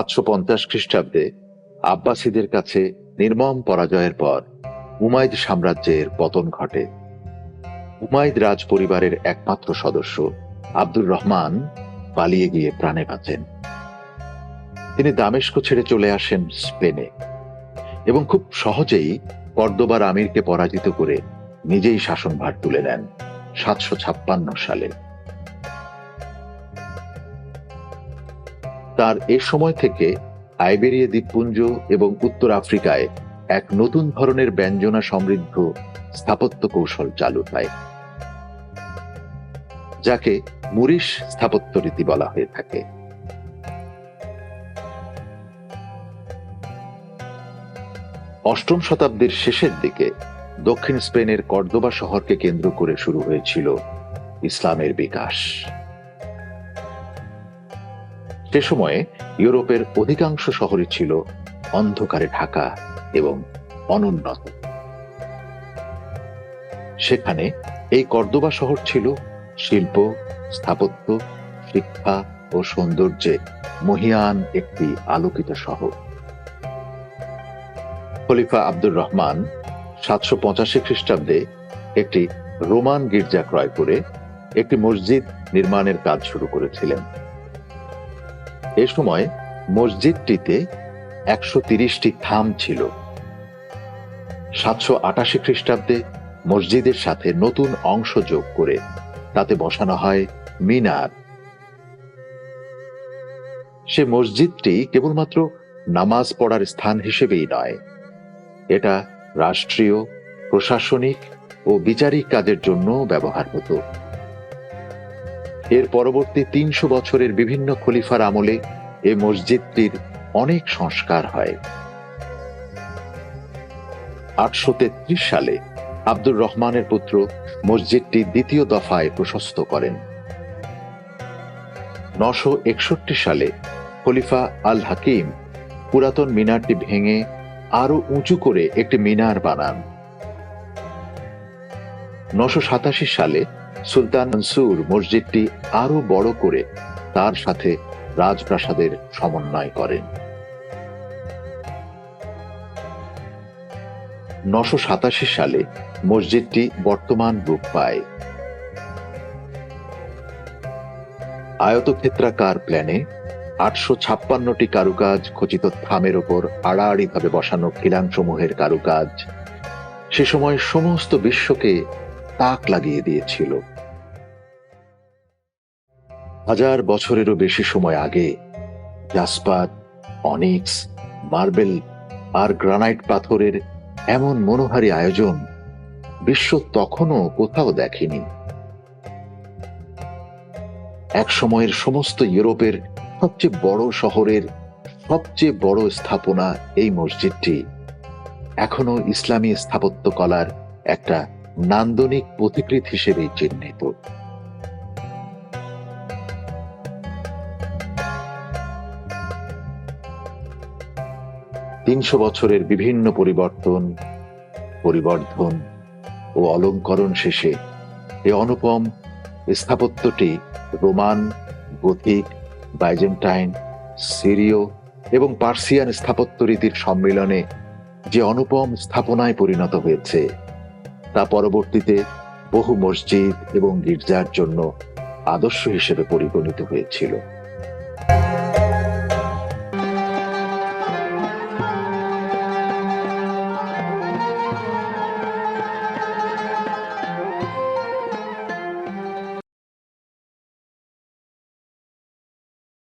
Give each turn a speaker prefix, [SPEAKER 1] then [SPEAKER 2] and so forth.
[SPEAKER 1] সাতশো পঞ্চাশ খ্রিস্টাব্দে আব্বাসীদের কাছে নির্মম পরাজয়ের পর উমাইদ সাম্রাজ্যের পতন ঘটে। উমাইদ রাজ পরিবারের একমাত্র সদস্য আব্দুর রহমান পালিয়ে গিয়ে প্রাণে বাঁচেন। তিনি দামেস্ক ছেড়ে চলে আসেন স্পেনে এবং খুব সহজেই কর্দোবার আমিরকে পরাজিত করে নিজেই শাসনভার তুলে নেন সাতশো ছাপ্পান্ন সালে। তার এ সময় থেকে আইবেরিয়া দ্বীপপুঞ্জ এবং উত্তর আফ্রিকায় এক নতুন ধরনের ব্যঞ্জনা সমৃদ্ধ স্থাপত্য কৌশল চালু হয়, যাকে মুরিশ স্থাপত্য রীতি বলা হয়ে থাকে। অষ্টম শতাব্দীর শেষের দিকে দক্ষিণ স্পেনের কর্দোবা শহরকে কেন্দ্র করে শুরু হয়েছিল ইসলামের বিকাশ। সে সময়ে ইউরোপের অধিকাংশ শহরই ছিল অন্ধকারে ঢাকা এবং অনুন্নত সেখানে এই কর্দোবা শহর ছিল শিল্প, স্থাপত্য, শিক্ষা ও সৌন্দর্যে মহিয়ান একটি আলোকিত শহর। খলিফা আব্দুর রহমান সাতশো পঁচাশি খ্রিস্টাব্দে একটি রোমান গির্জা ক্রয় করে একটি মসজিদ নির্মাণের কাজ শুরু করেছিলেন। এ সময় মসজিদটিতে একশো তিরিশটি থাম ছিল। সাতশো আটাশি খ্রিস্টাব্দে মসজিদের সাথে নতুন অংশ যোগ করে তাতে বসানো হয় মিনার। সে মসজিদটি কেবলমাত্র নামাজ পড়ার স্থান হিসেবেই নয়, এটা রাষ্ট্রীয়, প্রশাসনিক ও বিচারিক কাজের জন্য ব্যবহার হতো। এর পরবর্তী তিনশো বছরের বিভিন্ন খলিফার আমলে এ মসজিদটির অনেক সংস্কার হয়। আটশো তেত্রিশ সালে আব্দুর রহমানের পুত্র মসজিদটি দ্বিতীয় দফায় প্রশস্ত করেন। নশো একষট্টি সালে খলিফা আল হাকিম পুরাতন মিনারটি ভেঙে আরও উঁচু করে একটি মিনার বানান। নশো সালে সুলতান মনসুর মসজিদটি আরও বড় করে তার সাথে রাজপ্রাসাদের সমন্বয় করেন। নশো সাতাশি সালে মসজিদটি বর্তমান রূপ পায়। আয়তক্ষেত্রাকার প্ল্যানে আটশো ছাপ্পান্নটি কারুকাজ খচিত থামের ওপর আড়াআড়িভাবে বসানো খিলানসমূহের কারুকাজ। সে সময় সমস্ত বিশ্বকে তাক লাগিয়ে দিয়েছিল। হাজার বছরেরও বেশি সময় আগে, জাসপাত, অনিক্স, মার্বেল আর গ্রানাইট পাথরের এমন মনোহারী আয়োজন বিশ্ব তখনও কোথাও দেখেনি। এক সময়ের সমস্ত ইউরোপের সবচেয়ে বড় শহরের সবচেয়ে বড় স্থাপনা এই মসজিদটি। এখনও ইসলামী স্থাপত্য কলার একটা নান্দনিক প্রতিকৃত হিসেবে চিহ্নিত। তিনশো বছরের বিভিন্ন পরিবর্তন, পরিবর্ধন ও অলঙ্করণ শেষে এ অনুপম স্থাপত্যটি রোমান, গথিক, বাইজেন্টাইন, সিরিয় এবং পার্সিয়ান স্থাপত্য রীতির সম্মিলনে যে অনুপম স্থাপনায় পরিণত হয়েছে। তা পরবর্তীতে বহু মসজিদ এবং গির্জার জন্য আদর্শ হিসেবে পরিগণিত হয়েছিল।